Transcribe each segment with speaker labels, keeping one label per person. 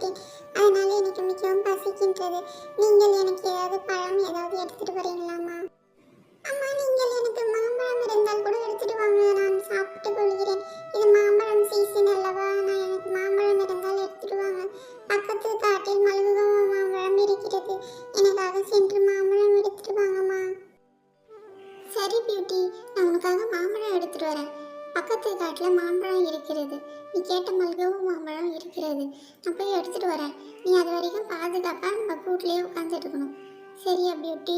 Speaker 1: விட்டேன் அதனால எனக்கு மிகவும் பசிக்கின்றது. நீங்கள் எனக்கு ஏதாவது பழம் ஏதாவது எடுத்துகிட்டு வரீங்களாமா வரைக்கும் பாதுகாப்பாக நம்ம கூட்டிலேயே உட்காந்துட்டு இருக்கணும் சரியா பியூட்டி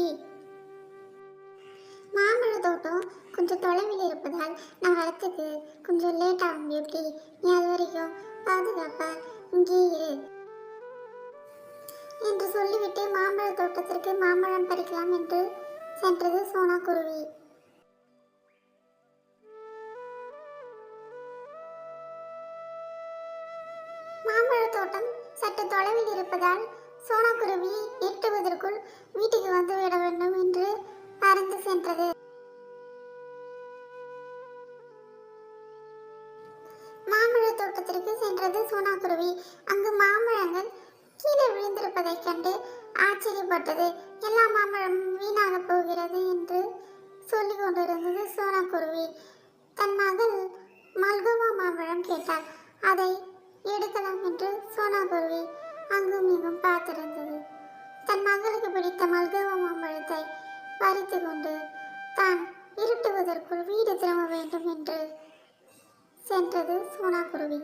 Speaker 1: மாம்பழ தோட்டம் கொஞ்சம் தொலைவில் இருப்பதால் நான் வரத்துக்கு கொஞ்சம் லேட் ஆகும் பியூட்டி நீ அது வரைக்கும் பாதுகாப்பா இங்கேயே இரு. என்று சொல்லிவிட்டு மாம்பழ தோட்டத்திற்கு மாம்பழம் பறிக்கலாம் என்று சென்றது சோனா குருவி. மாம்பழ தோட்டம் சற்று தொலைவில் இருப்பதால் சோனக்குருவி எட்டுவதற்குள் வீட்டுக்கு வந்து விட வேண்டும் என்று பறந்து சென்றது. மாம்பழ தோட்டத்திற்கு சென்றது சோனாக்குருவி. அங்கு மாம்பழங்கள் கீழே விழுந்திருப்பதைக் கண்டு ஆச்சரியப்பட்டது. எல்லா மாம்பழமும் வீணாக போகிறது என்று சொல்லிக் கொண்டிருந்தது சோனாக்குருவி. தன் மகள் மல்கோவா மாம்பழம் கேட்டாள். அதை பறித்து கொண்டு தான் இருட்டுவதற்குள் வீடு திரும்ப வேண்டும் என்று சென்றது சோனா குருவி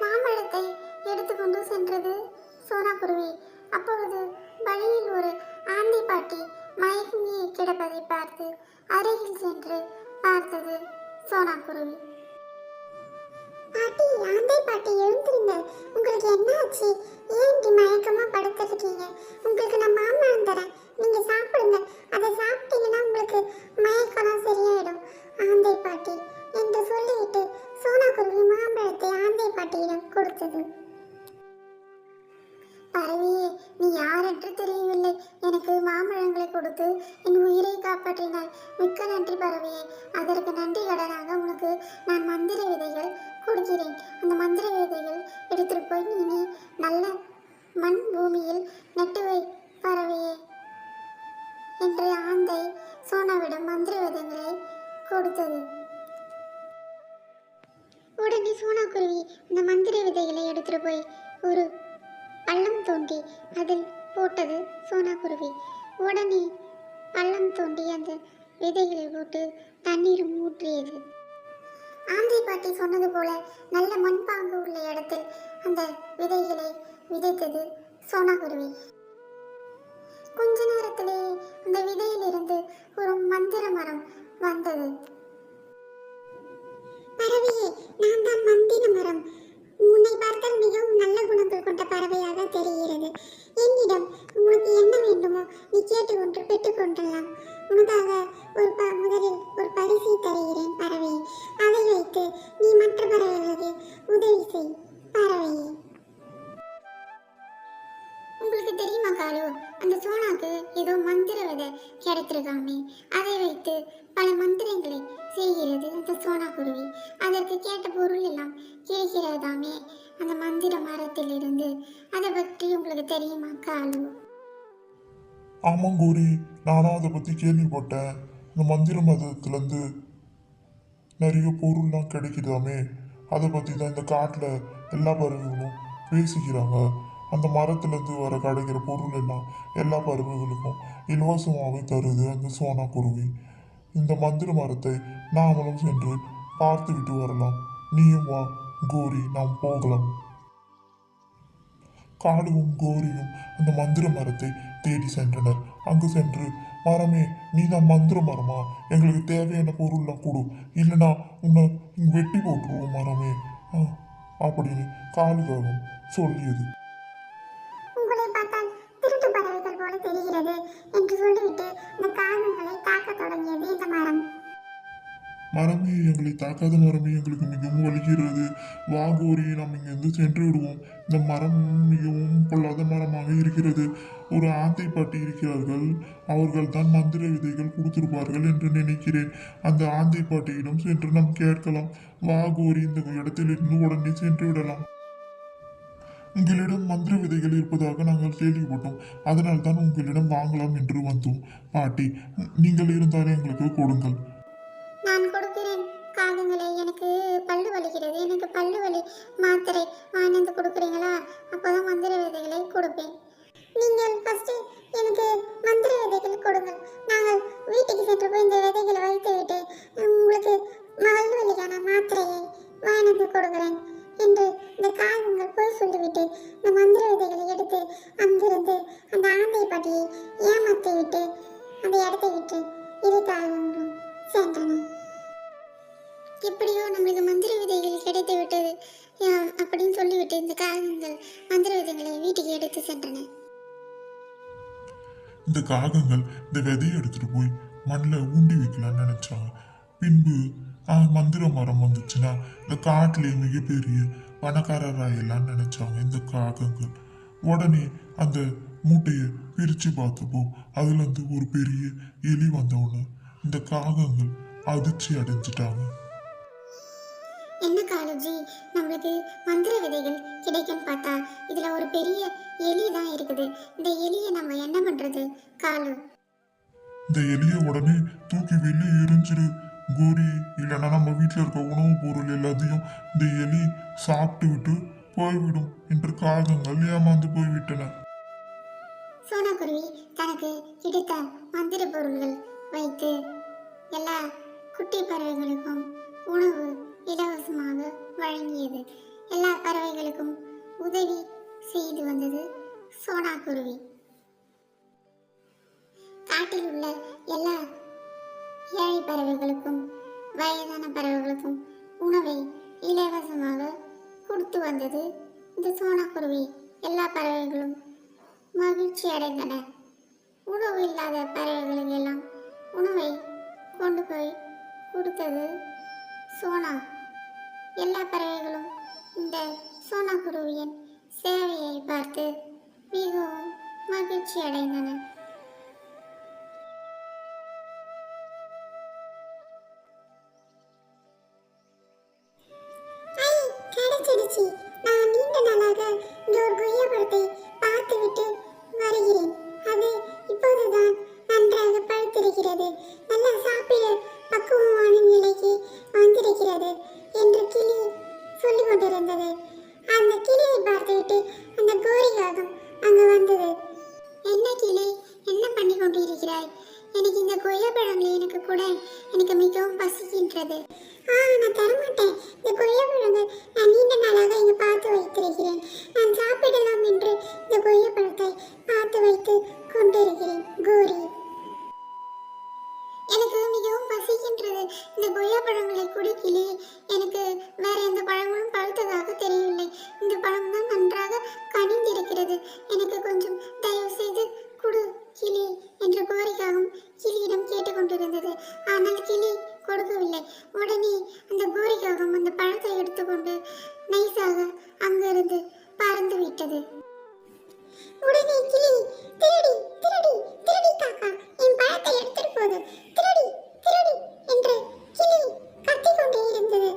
Speaker 1: மாம்பழத்தை எடுத்துக்கொண்டு சென்றது சோனா குருவி அப்பொழுது வழியில் ஒரு ஆந்தி பாட்டி மயங்கி கிடப்பதை பார்த்து அருகில் சென்று பார்த்தது சோனா குருவி பாட்டி ஆந்தை பாட்டி எழுந்திருங்க. உங்களுக்கு என்ன ஆச்சு? ஏன் இப்படி மயக்கமா படுத்துருக்கீங்க? உங்களுக்கு நான் மாமரம் தரேன். நீங்க சாப்பிடுங்க. அதை சாப்பிட்டீங்கன்னா உங்களுக்கு மயக்கம்லாம் சரியாயிடும். ஆந்தை பாட்டி என்று சொல்லிவிட்டு சோனா குருவி மாம்பழத்தை ஆந்தை பாட்டியிடம் கொடுத்தது. பறவையே நீ யார் என்று தெரியவில்லை. எனக்கு மாம்பழங்களை கொடுத்து மண் பூமியில் நட்டு வை பறவையே என்று ஆந்தை சோனாவிடம் மந்திரவதங்களை கொடுத்தது. உடனே சோனா குருவி அந்த மந்திர விதைகளை எடுத்துட்டு போய் ஒரு பள்ளம் தோண்டி அதில் போட்டது சோனா குருவி. உடனே பள்ளம் தோண்டி அந்த விதைகளை போட்டு தண்ணீர் ஊற்றியது ஆந்தை பாட்டி சொன்னது போல நல்ல மண்பாங்கு உள்ள இடத்தில் அந்த விதைகளை விதைத்தது சோனா கொஞ்ச நேரத்திலே அந்த விதையிலிருந்து ஒரு மந்திர மரம் வந்தது. பறவையே நான் தான் மந்திர மரம். உன்னை பார்த்தால் மிகவும் நல்ல குணங்கள் கொண்ட பறவையாக தெரிகிறது. என்னிடம் உனக்கு என்ன வேண்டுமோ நீ கேட்டுக்கொண்டு பெற்றுக்கொண்டலாம் உனக்காக ஒரு ப முதலில் ஒரு பரிசை தருகிறேன் பறவை அதை வைத்து நீ மற்ற பறவைகளுக்கு உதவி செய் பறவையே. தெரியுமா காலு அந்த சோனாக்கு ஏதோ மந்திர விதை கிடைத்திருக்காமே அதை வைத்து பல மந்திரங்களை செய்கிறது அந்த சோனா குருவி. அதற்கு கேட்ட பொருள் எல்லாம் கிடைக்கிறதாமே அந்த மந்திர மரத்திலிருந்து அதை பற்றி உங்களுக்கு தெரியுமா காலு
Speaker 2: ஆமாம் கோரி நானும் அதை பற்றி கேள்விப்பட்டேன். இந்த மந்திர மதத்துலேருந்து நிறைய பொருள்லாம் கிடைக்குதாமே. அதை பற்றி தான் இந்த காட்டில் எல்லா பறவைகளும் பேசிக்கிறாங்க அந்த மரத்துலேருந்து வர கிடைக்கிற பொருள் எல்லாம் எல்லா பறவைகளுக்கும் இலவசமாகவே தருது அந்த சோனா குருவி. இந்த மந்திர மரத்தை நாமளும் சென்று பார்த்துக்கிட்டு வரலாம். நீயும் வா கோரி நாம் போகலாம். காடுவும் கோரியும் அந்த மந்திர மரத்தை தேடி சென்றனர். அங்கு சென்று மரமே நீ தான் மந்திர மரமா? எங்களுக்கு தேவையான பொருள்லாம் கொடு. இல்லைனா உன்னை வெட்டி போட்டுருவோம் மரமே அப்படின்னு காலுகாகம் சொல்லியது.
Speaker 1: மரம்
Speaker 2: மரமே எங்களை தாக்காத மரமே எங்களுக்கு மிகவும் வலிக்கிறது. வா கோரி நாம் இங்கிருந்து சென்று விடுவோம். இந்த மரம் மிகவும் பொல்லாத மரமாக இருக்கிறது. ஒரு ஆந்தை பாட்டி இருக்கிறார்கள். அவர்கள் தான் மந்திர விதைகள் கொடுத்திருப்பார்கள் என்று நினைக்கிறேன். அந்த ஆந்தை பாட்டியிடம் சென்று நாம் கேட்கலாம். வா கோரி இந்த இடத்திலிருந்து உடனே சென்று விடலாம். உங்களிடம் மந்திர விதைகள் இருப்பதாக நாங்கள் கேள்விப்பட்டோம். அதனால் தான் உங்களிடம் வாங்கலாம் என்று வந்தோம். பாட்டி நீங்கள் இருந்தாலே எங்களுக்கு கொடுங்கள்.
Speaker 1: மாத்திரை வாங்கிட்டு கொடுக்குறீங்களா? அப்போதான் மந்திர விதைகளை கொடுப்பேன். நீங்கள் ஃபர்ஸ்ட் எனக்கு மந்திர விதைகள் கொடுங்கள். நாங்கள் வீட்டுக்கு சென்று போய் இந்த விதைகளை வைத்து விட்டு உங்களுக்கு பல்லு வலிக்கான மாத்திரையை வாங்கிட்டு கொடுக்குறேன் என்று இந்த காகங்கள் போய் சொல்லிவிட்டு இந்த மந்திர விதைகளை எடுத்து அங்கிருந்து அந்த ஆந்தை பாட்டியை ஏமாற்றி விட்டு அந்த இடத்தை விட்டு இரு காகங்களும் சென்றன. எப்படியோ நம்மளுக்கு மந்திர விதைகள் கிடைத்து விட்டது. அப்படின்னு சொல்லிவிட்டு இந்த காகங்கள் மந்திர விதைகளை வீட்டுக்கு எடுத்து சென்றன.
Speaker 2: இந்த காகங்கள் இந்த விதையை எடுத்துட்டு போய் மண்ணில் ஊண்டி வைக்கலாம்னு நினைச்சாங்க பின்பு மந்திர மரம் வந்துச்சுன்னா இந்த காட்டிலே மிகப்பெரிய பணக்காரராயெல்லாம் நினைச்சாங்க இந்த காகங்கள். உடனே அந்த மூட்டையை பிரித்து பார்த்தப்போ அதுலேருந்து ஒரு பெரிய எலி வந்தவுடனே இந்த காகங்கள் அதிர்ச்சி அடைஞ்சிட்டாங்க.
Speaker 1: காலுஜி நம்மளுக்கு மந்திர விதைகள் கிடைக்கும் பார்த்தா இதுல ஒரு பெரிய எலி தான் இருக்குது. இந்த எலியை நம்ம என்ன பண்றது? காலு
Speaker 2: இந்த எலியை உடனே தூக்கி வெளியே எரிஞ்சிரு கோரி இல்லைன்னா நம்ம வீட்டில் இருக்க உணவுப் பொருள் எல்லாத்தையும் இந்த எலி சாப்பிட்டு விட்டு போய்விடும் என்று காகங்கள் ஏமாந்து போய்விட்டன.
Speaker 1: சோனாக்குருவி தனக்கு கிடைத்த மந்திர பொருள்கள் வைத்து எல்லா குட்டி பறவைகளுக்கும் உதவி செய்து வந்தது சோனாக்குருவி காட்டில் உள்ள எல்லா ஏழை பறவைகளுக்கும் வயதான பறவைகளுக்கும் உணவை இலவசமாக கொடுத்து வந்தது இந்த சோனாக்குருவி எல்லா பறவைகளும் மகிழ்ச்சி அடைந்தன. உணவு இல்லாத பறவைகளுக்கு எல்லாம் உணவை கொண்டு போய் கொடுத்தது சோனா. எல்லா பறவைகளும் இந்த சோனா குருவியின் சேவையை பார்த்து மிகவும் மகிழ்ச்சி அடைந்தன ஆ நான் தரமாட்டேன். இந்த கொய்யாப்பழங்கள் நான் நீண்ட நாளாக இங்கு பார்த்து வைத்திருக்கிறேன். நான் சாப்பிடலாம் என்று இந்த கொய்யாப்பழத்தை பார்த்து வைத்து கொண்டிருக்கிறேன். கோரி. எனக்கு மிகவும் பசிக்கின்றது இந்த கொய்யா பழங்களை குடிக்கலே எனக்கு வேற எந்த பழங்களும் பழுத்ததாக தெரியவில்லை. இந்த பழம் தான் நன்றாக கனிந்திருக்கிறது. எனக்கு கொஞ்சம் தயவு செய்து குடு கிளி என்ற கோரிக்காகவும் கிளியிடம் கேட்டுக்கொண்டிருந்தது. ஆனால் கிளி கொடுக்கவில்லை. உடனே அந்த கோரிக்காகவும் அந்த பழத்தை எடுத்துக்கொண்டு நைஸாக அங்கிருந்து பறந்து விட்டது. உடனே கிளி திருடி திருடி திருடி காக்கா என் பழத்தை எடுத்துட்டு போது திருடி திருடி என்று கிளி கத்திக்கொண்டே இருந்தது.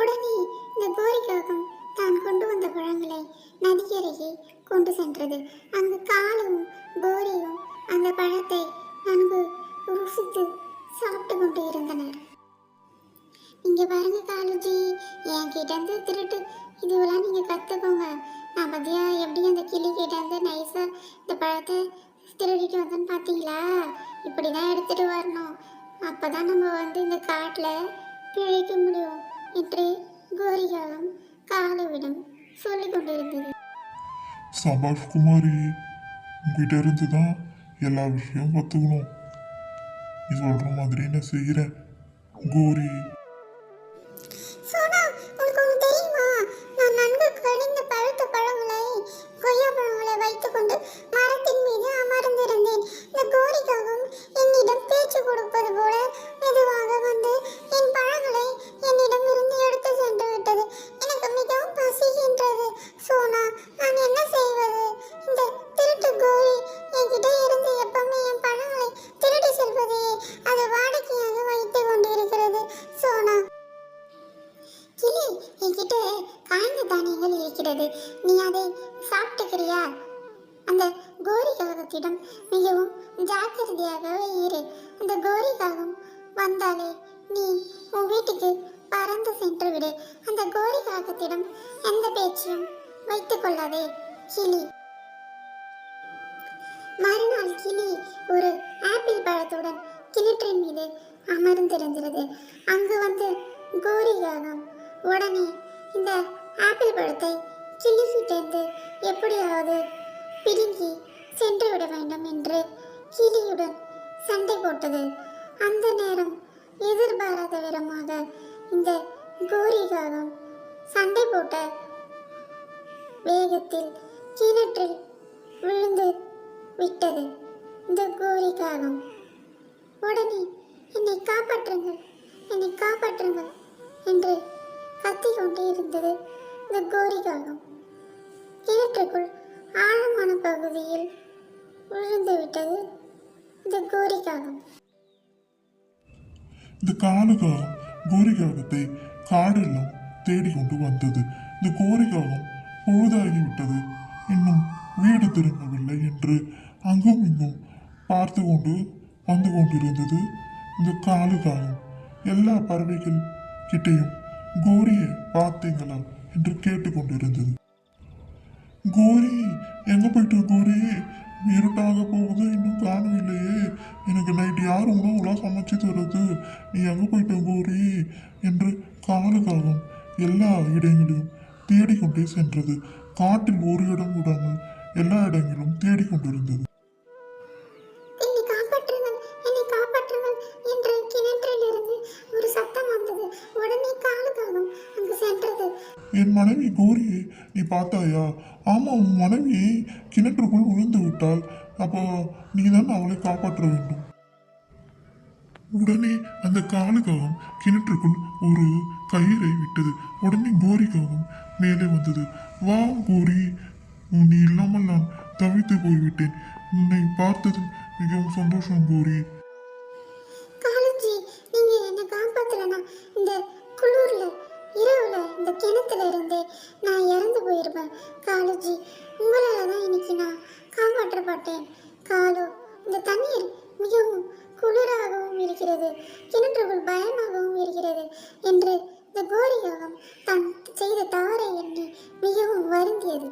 Speaker 1: உடனே இந்த கோரிக்காகம் தான் கொண்டு வந்த பழங்களை நதிக்கரையே கொண்டு சென்றது. அங்கு காலும் கோரியும் அந்த பழத்தை நன்கு ருசித்து சாப்பிட்டு கொண்டு இருந்தனர். இங்கே பாருங்க காலுஜி என்கிட்ட இருந்து திருட்டு. இதுவெல்லாம் நீங்க கத்துக்கோங்க. நான் பத்தியா எப்படி அந்த கிளி கிட்ட இருந்து நைஸா இந்த பழத்தை திருடிட்டு வந்தேன்னு பாத்தீங்களா? இப்படிதான் எடுத்துட்டு வரணும். அப்பதான் நம்ம வந்து இந்த காட்டுல பிழைக்க முடியும். என்று கோரிகாலம் காலுவிடம். சொல்லிக் கொண்டிருந்தது.
Speaker 2: சபாஷ் குமாரி உங்ககிட்ட இருந்து தான் எல்லா விஷயமும் கற்றுக்கணும் நீ சொல்கிற மாதிரி நான் செய்கிறேன் கோரி
Speaker 1: இருக்கிறது. நீ அதை சாப்பிட்டுக்கிறியா? அந்த கோரி காகத்திடம் மிகவும் ஜாக்கிரதையாகவே இரு. அந்த கோரி காகம் வந்தாலே நீ உன் வீட்டுக்கு பறந்து சென்று விடு. அந்த கோரி காகத்திடம் எந்த பேச்சையும் வைத்துக் கொள்ளாதே கிளி. மறுநாள் கிளி ஒரு ஆப்பிள் பழத்துடன் கிணற்றின் மீது அமர்ந்திருந்தது. அங்கு வந்து கோரி காகம் உடனே இந்த ஆப்பிள் பழத்தை கிளியிட்டேந்து எப்படியாவது பிடுங்கி சென்று விட வேண்டும் என்று கிளியுடன் சண்டை போட்டது. அந்த நேரம் எதிர்பாராத விதமாக இந்த கோரிகாகம் சண்டை போட்ட வேகத்தில் கிணற்றில் விழுந்து விட்டது. இந்த கோரிக்காகம் உடனே என்னை காப்பாற்றுங்கள் என்னை காப்பாற்றுங்கள் என்று கத்திக் கொண்டே இருந்தது. இந்த கோரிக்காகம் கிணற்றுக்குள் ஆழமான பகுதியில் விழுந்து விட்டது இந்த கோரிக்காகம்
Speaker 2: இந்த காலுகாகம் கோரிகாகத்தை காடெல்லாம் தேடிக்கொண்டு வந்தது. இந்த கோரிகாகம் பொழுதாகிவிட்டது. இன்னும் வீடு திரும்பவில்லை என்று அங்கும் இங்கும் பார்த்து கொண்டு வந்து கொண்டிருந்தது. இந்த காலுகாகம் எல்லா பறவைகள் கிட்டேயும் கோரியை பார்த்தீங்களா என்று கேட்டுக்கொண்டிருந்தது. கோரி எங்க போயிட்டு கோரி? இருட்டாக போகுது இன்னும் காணவில்லையே. எனக்கு நைட் யார் உணவுலாம் சமைச்சு தருது? நீ எங்க போயிட்ட கோரி? என்று காலுக்காகவும் எல்லா இடங்களிலும் தேடிக்கொண்டே சென்றது. காட்டில் ஒரு இடம் விடாமல் எல்லா இடங்களிலும் தேடிக்கொண்டிருந்தது. என் மனைவி கோரியை நீ பார்த்தாயா? ஆமா உன் மனைவி கிணற்றுக்குள் விழுந்து விட்டாள். அப்போ நீ தான் அவளை காப்பாற்ற வேண்டும். உடனே அந்த காலுக்காகவும் கிணற்றுக்குள் ஒரு கயிறை விட்டது. உடனே கோரிக்காகவும் மேலே வந்தது. வா கோரி நீ இல்லாமல் நான் தவித்து போய்விட்டேன். உன்னை பார்த்தது மிகவும் சந்தோஷம் கோரி.
Speaker 1: காலஜி நீங்க என்ன காப்பாத்தலனா இந்த குளூர்ல இரவுல இந்த கிணத்துல இருந்து நான் இறந்து போயிருப்பேன். காலுஜி உங்களால தான் இன்னைக்கு நான் காப்பாற்றப்பட்டேன் காலு இந்த தண்ணீர் மிகவும் குளிராகவும் இருக்கிறது. கிணற்றுக்குள் பயமாகவும் இருக்கிறது என்று இந்த கோரி யோகம் தான் செய்த தவறை எண்ணி மிகவும் வருந்தியது.